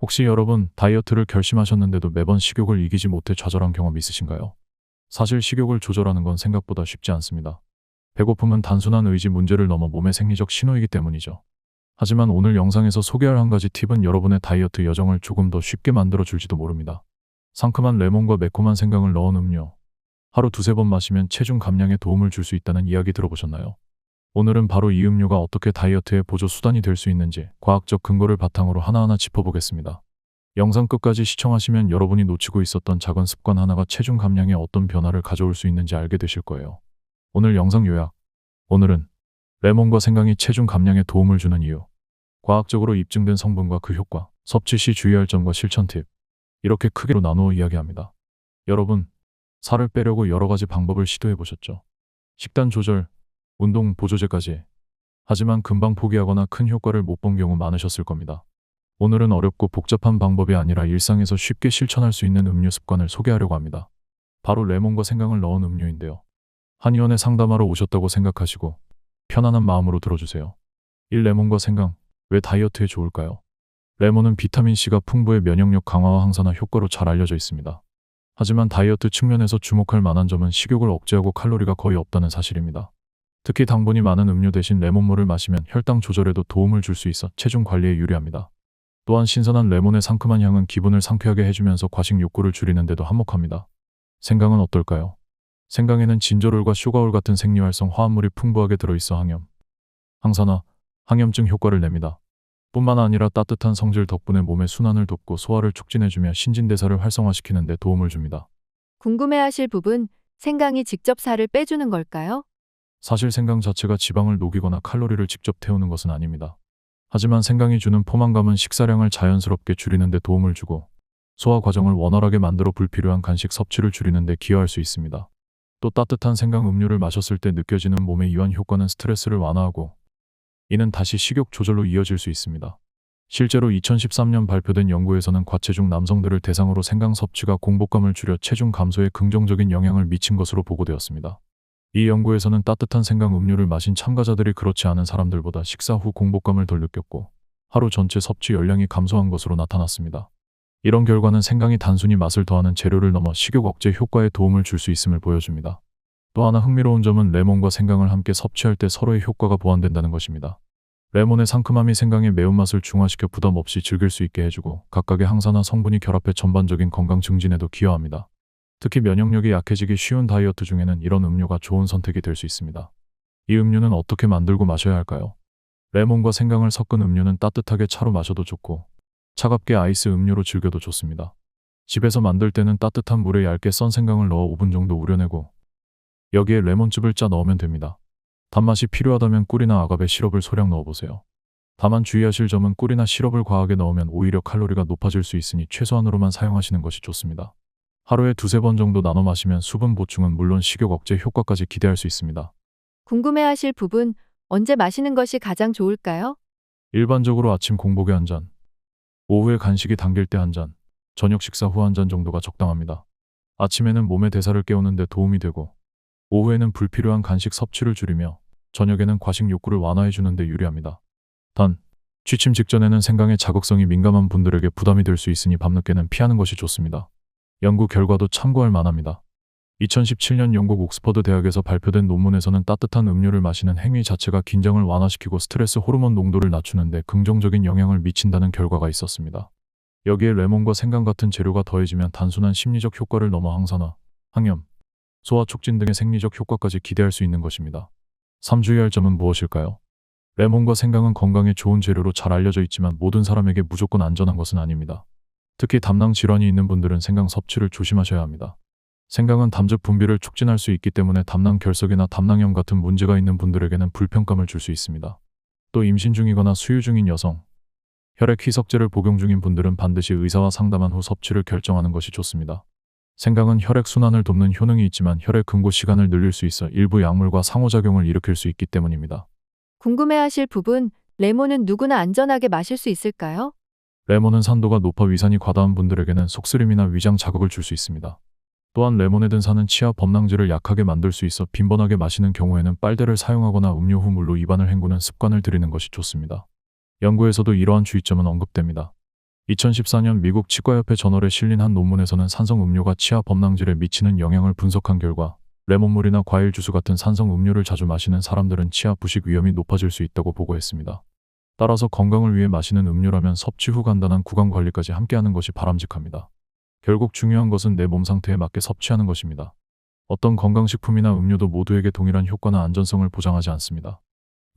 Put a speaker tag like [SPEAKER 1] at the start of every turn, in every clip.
[SPEAKER 1] 혹시 여러분 다이어트를 결심하셨는데도 매번 식욕을 이기지 못해 좌절한 경험 있으신가요? 사실 식욕을 조절하는 건 생각보다 쉽지 않습니다. 배고픔은 단순한 의지 문제를 넘어 몸의 생리적 신호이기 때문이죠. 하지만 오늘 영상에서 소개할 한 가지 팁은 여러분의 다이어트 여정을 조금 더 쉽게 만들어 줄지도 모릅니다. 상큼한 레몬과 매콤한 생강을 넣은 음료. 하루 두세 번 마시면 체중 감량에 도움을 줄 수 있다는 이야기 들어보셨나요? 오늘은 바로 이 음료가 어떻게 다이어트의 보조 수단이 될 수 있는지 과학적 근거를 바탕으로 하나하나 짚어보겠습니다. 영상 끝까지 시청하시면 여러분이 놓치고 있었던 작은 습관 하나가 체중 감량에 어떤 변화를 가져올 수 있는지 알게 되실 거예요. 오늘 영상 요약. 오늘은 레몬과 생강이 체중 감량에 도움을 주는 이유. 과학적으로 입증된 성분과 그 효과, 섭취 시 주의할 점과 실천 팁. 이렇게 크게로 나누어 이야기합니다. 여러분, 살을 빼려고 여러 가지 방법을 시도해 보셨죠? 식단 조절, 운동 보조제까지. 하지만 금방 포기하거나 큰 효과를 못 본 경우 많으셨을 겁니다. 오늘은 어렵고 복잡한 방법이 아니라 일상에서 쉽게 실천할 수 있는 음료 습관을 소개하려고 합니다. 바로 레몬과 생강을 넣은 음료인데요. 한의원에 상담하러 오셨다고 생각하시고 편안한 마음으로 들어주세요. 1. 레몬과 생강. 왜 다이어트에 좋을까요? 레몬은 비타민C가 풍부해 면역력 강화와 항산화 효과로 잘 알려져 있습니다. 하지만 다이어트 측면에서 주목할 만한 점은 식욕을 억제하고 칼로리가 거의 없다는 사실입니다. 특히 당분이 많은 음료 대신 레몬물을 마시면 혈당 조절에도 도움을 줄 수 있어 체중 관리에 유리합니다. 또한 신선한 레몬의 상큼한 향은 기분을 상쾌하게 해주면서 과식 욕구를 줄이는 데도 한몫합니다. 생강은 어떨까요? 생강에는 진저롤과 쇼가올 같은 생리활성 화합물이 풍부하게 들어있어 항염, 항산화, 항염증 효과를 냅니다. 뿐만 아니라 따뜻한 성질 덕분에 몸의 순환을 돕고 소화를 촉진해주며 신진대사를 활성화시키는 데 도움을 줍니다.
[SPEAKER 2] 궁금해하실 부분, 생강이 직접 살을 빼주는 걸까요?
[SPEAKER 1] 사실 생강 자체가 지방을 녹이거나 칼로리를 직접 태우는 것은 아닙니다. 하지만 생강이 주는 포만감은 식사량을 자연스럽게 줄이는 데 도움을 주고 소화 과정을 원활하게 만들어 불필요한 간식 섭취를 줄이는 데 기여할 수 있습니다. 또 따뜻한 생강 음료를 마셨을 때 느껴지는 몸의 이완 효과는 스트레스를 완화하고 이는 다시 식욕 조절로 이어질 수 있습니다. 실제로 2013년 발표된 연구에서는 과체중 남성들을 대상으로 생강 섭취가 공복감을 줄여 체중 감소에 긍정적인 영향을 미친 것으로 보고되었습니다. 이 연구에서는 따뜻한 생강 음료를 마신 참가자들이 그렇지 않은 사람들보다 식사 후 공복감을 덜 느꼈고 하루 전체 섭취 열량이 감소한 것으로 나타났습니다. 이런 결과는 생강이 단순히 맛을 더하는 재료를 넘어 식욕 억제 효과에 도움을 줄 수 있음을 보여줍니다. 또 하나 흥미로운 점은 레몬과 생강을 함께 섭취할 때 서로의 효과가 보완된다는 것입니다. 레몬의 상큼함이 생강의 매운맛을 중화시켜 부담 없이 즐길 수 있게 해주고 각각의 항산화 성분이 결합해 전반적인 건강 증진에도 기여합니다. 특히 면역력이 약해지기 쉬운 다이어트 중에는 이런 음료가 좋은 선택이 될 수 있습니다. 이 음료는 어떻게 만들고 마셔야 할까요? 레몬과 생강을 섞은 음료는 따뜻하게 차로 마셔도 좋고 차갑게 아이스 음료로 즐겨도 좋습니다. 집에서 만들 때는 따뜻한 물에 얇게 썬 생강을 넣어 5분 정도 우려내고 여기에 레몬즙을 짜 넣으면 됩니다. 단맛이 필요하다면 꿀이나 아가베 시럽을 소량 넣어보세요. 다만 주의하실 점은 꿀이나 시럽을 과하게 넣으면 오히려 칼로리가 높아질 수 있으니 최소한으로만 사용하시는 것이 좋습니다. 하루에 두세 번 정도 나눠 마시면 수분 보충은 물론 식욕 억제 효과까지 기대할 수 있습니다.
[SPEAKER 2] 궁금해하실 부분, 언제 마시는 것이 가장 좋을까요?
[SPEAKER 1] 일반적으로 아침 공복에 한 잔, 오후에 간식이 당길 때 한 잔, 저녁 식사 후 한 잔 정도가 적당합니다. 아침에는 몸의 대사를 깨우는 데 도움이 되고 오후에는 불필요한 간식 섭취를 줄이며 저녁에는 과식 욕구를 완화해 주는 데 유리합니다. 단, 취침 직전에는 생강의 자극성이 민감한 분들에게 부담이 될 수 있으니 밤늦게는 피하는 것이 좋습니다. 연구 결과도 참고할 만합니다. 2017년 영국 옥스퍼드 대학에서 발표된 논문에서는 따뜻한 음료를 마시는 행위 자체가 긴장을 완화시키고 스트레스 호르몬 농도를 낮추는데 긍정적인 영향을 미친다는 결과가 있었습니다. 여기에 레몬과 생강 같은 재료가 더해지면 단순한 심리적 효과를 넘어 항산화, 항염, 소화 촉진 등의 생리적 효과까지 기대할 수 있는 것입니다. 3. 주의할 점은 무엇일까요? 레몬과 생강은 건강에 좋은 재료로 잘 알려져 있지만 모든 사람에게 무조건 안전한 것은 아닙니다. 특히 담낭 질환이 있는 분들은 생강 섭취를 조심하셔야 합니다. 생강은 담즙 분비를 촉진할 수 있기 때문에 담낭 결석이나 담낭염 같은 문제가 있는 분들에게는 불편감을 줄 수 있습니다. 또 임신 중이거나 수유 중인 여성, 혈액 희석제를 복용 중인 분들은 반드시 의사와 상담한 후 섭취를 결정하는 것이 좋습니다. 생강은 혈액 순환을 돕는 효능이 있지만 혈액 금고 시간을 늘릴 수 있어 일부 약물과 상호작용을 일으킬 수 있기 때문입니다.
[SPEAKER 2] 궁금해하실 부분, 레몬은 누구나 안전하게 마실 수 있을까요?
[SPEAKER 1] 레몬은 산도가 높아 위산이 과다한 분들에게는 속쓰림이나 위장 자극을 줄 수 있습니다. 또한 레몬에 든 산은 치아 범랑질을 약하게 만들 수 있어 빈번하게 마시는 경우에는 빨대를 사용하거나 음료 후 물로 입안을 헹구는 습관을 들이는 것이 좋습니다. 연구에서도 이러한 주의점은 언급됩니다. 2014년 미국 치과협회 저널에 실린 한 논문에서는 산성 음료가 치아 범랑질에 미치는 영향을 분석한 결과 레몬물이나 과일 주스 같은 산성 음료를 자주 마시는 사람들은 치아 부식 위험이 높아질 수 있다고 보고했습니다. 따라서 건강을 위해 마시는 음료라면 섭취 후 간단한 구강 관리까지 함께하는 것이 바람직합니다. 결국 중요한 것은 내 몸 상태에 맞게 섭취하는 것입니다. 어떤 건강식품이나 음료도 모두에게 동일한 효과나 안전성을 보장하지 않습니다.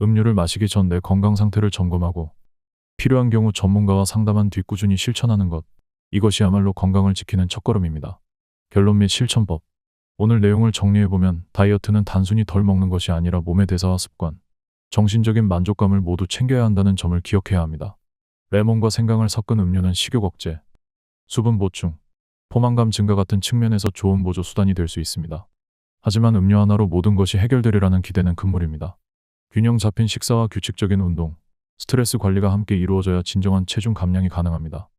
[SPEAKER 1] 음료를 마시기 전 내 건강 상태를 점검하고 필요한 경우 전문가와 상담한 뒤 꾸준히 실천하는 것. 이것이야말로 건강을 지키는 첫걸음입니다. 결론 및 실천법. 오늘 내용을 정리해보면 다이어트는 단순히 덜 먹는 것이 아니라 몸의 대사와 습관, 정신적인 만족감을 모두 챙겨야 한다는 점을 기억해야 합니다. 레몬과 생강을 섞은 음료는 식욕 억제, 수분 보충, 포만감 증가 같은 측면에서 좋은 보조 수단이 될 수 있습니다. 하지만 음료 하나로 모든 것이 해결되리라는 기대는 금물입니다. 균형 잡힌 식사와 규칙적인 운동, 스트레스 관리가 함께 이루어져야 진정한 체중 감량이 가능합니다.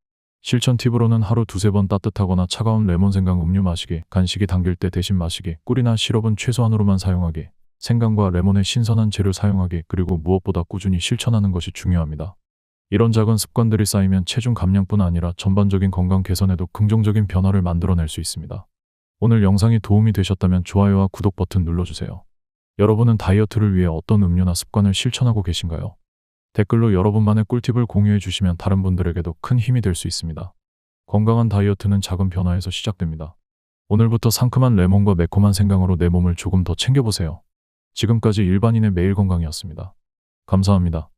[SPEAKER 1] 실천 팁으로는 하루 두세 번 따뜻하거나 차가운 레몬 생강 음료 마시기, 간식이 당길 때 대신 마시기, 꿀이나 시럽은 최소한으로만 사용하기, 생강과 레몬의 신선한 재료 사용하기, 그리고 무엇보다 꾸준히 실천하는 것이 중요합니다. 이런 작은 습관들이 쌓이면 체중 감량뿐 아니라 전반적인 건강 개선에도 긍정적인 변화를 만들어낼 수 있습니다. 오늘 영상이 도움이 되셨다면 좋아요와 구독 버튼 눌러주세요. 여러분은 다이어트를 위해 어떤 음료나 습관을 실천하고 계신가요? 댓글로 여러분만의 꿀팁을 공유해 주시면 다른 분들에게도 큰 힘이 될 수 있습니다. 건강한 다이어트는 작은 변화에서 시작됩니다. 오늘부터 상큼한 레몬과 매콤한 생강으로 내 몸을 조금 더 챙겨보세요. 지금까지 일반인의 매일 건강이었습니다. 감사합니다.